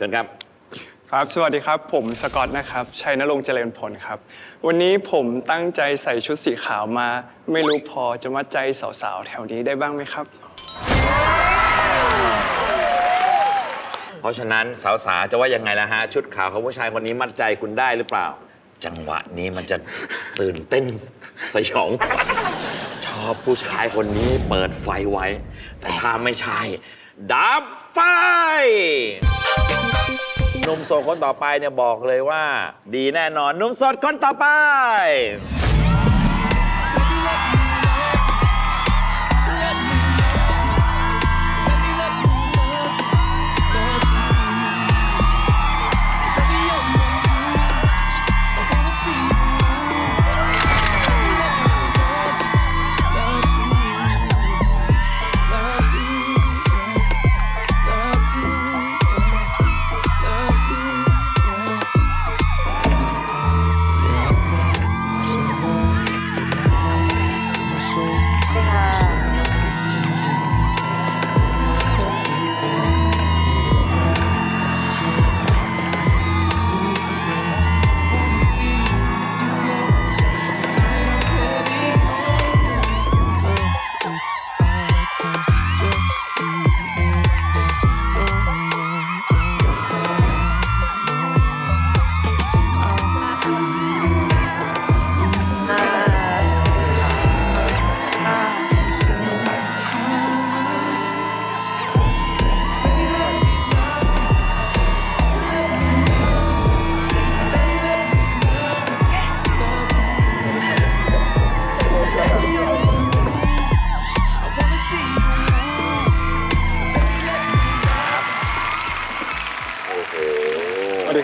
ชิญครับ ครับ สวัสดีครับ ผมสกอตนะครับ ชัยนรงค์เจริญผลครับ วันนี้ผมตั้งใจใส่ชุดสีขาวมา ไม่รู้พอจะมัดใจสาวๆ แถวนี้ได้บ้างไหมครับ เพราะฉะนั้นสาวๆจะว่ายังไงล่ะฮะ ชุดขาวของผู้ชายคนนี้มัดใจคุณได้หรือเปล่า จังหวะนี้มันจะตื่นเต้นสยองขวัญชอบผู้ชายคนนี้เปิดไฟไว้ แต่ถ้าไม่ใช่ ดับไฟห นุ่มโสดคนต่อไปเนี่ยบอกเลยว่า ดีแน่นอนหนุ่มโสดคนต่อไป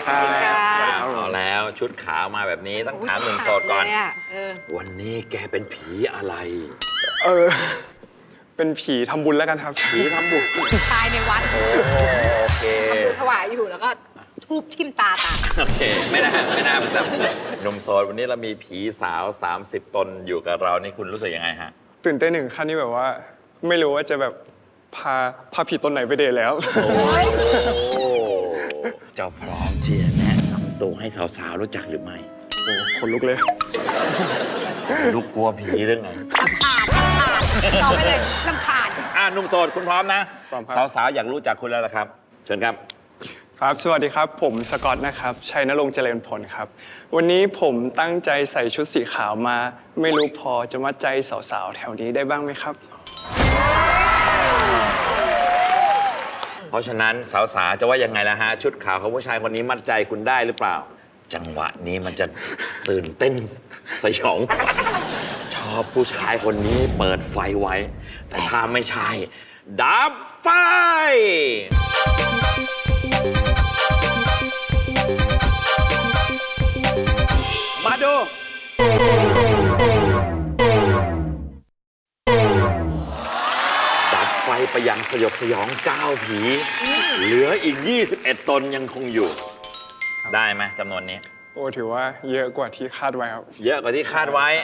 ครับเอาแล้วชุดขาวมาแบบนี้ต้องถามหนุ่มโสดก่อน เลยะเออวันนี้แกเป็นผีอะไร เออ เป็นผีทำบุญแล้วกันครับ ผีทำบุญตายในวัดโอเคทำบุญถวายอยู่แล้วก็ทูบทิ่มตาตายโอเค ไม่น่าไม่น่าเป็นแบบหนุ่มโสดวันนี้เรามีผีสาว 30 ตนอยู่กับเรานี่คุณรู้สึกยังไงฮะ ตื่นเต้นหนึ่งขั้นที่แบบว่า ไม่รู้ว่าจะแบบพาพาผีตนไหนไปเดทแล้ว โอ้ เจ้าพร้อมที่จะแนะนำตัวให้สาวๆรู้จักหรือไม่ โอ้คนลุกเลย ลูกกลัวผีเรื่องไงลำคาญลำคาญต่อไปเลยลำคาญอ่าหนุ่มโสดคุณพร้อมนะ พร้อมครับ สาวๆอยากรู้จักคุณแล้วล่ะครับ เชิญครับ ครับ สวัสดีครับ ผมสกอตนะครับ ชัยนรงค์เจริญผลครับ วันนี้ผมตั้งใจใส่ชุดสีขาวมา ไม่รู้พอจะมัดใจสาวๆ แถวนี้ได้บ้างไหมครับ เพราะฉะนั้นสาวๆจะว่ายังไงล่ะฮะ ชุดขาวของผู้ชายคนนี้มัดใจคุณได้หรือเปล่า จังหวะนี้มันจะตื่นเต้นสยองขวัญชอบผู้ชายคนนี้เปิดไฟไว้ แต่ถ้าไม่ใช่ ดับไฟ ไฟไปยังสยบสยองเก้าผี เหลืออีก 21 ตนยังคงอยู่ ได้ไหมจำนวนนี้ โอ้ถือว่าเยอะกว่าที่คาดไว้ครับ เยอะกว่าที่คาดไว้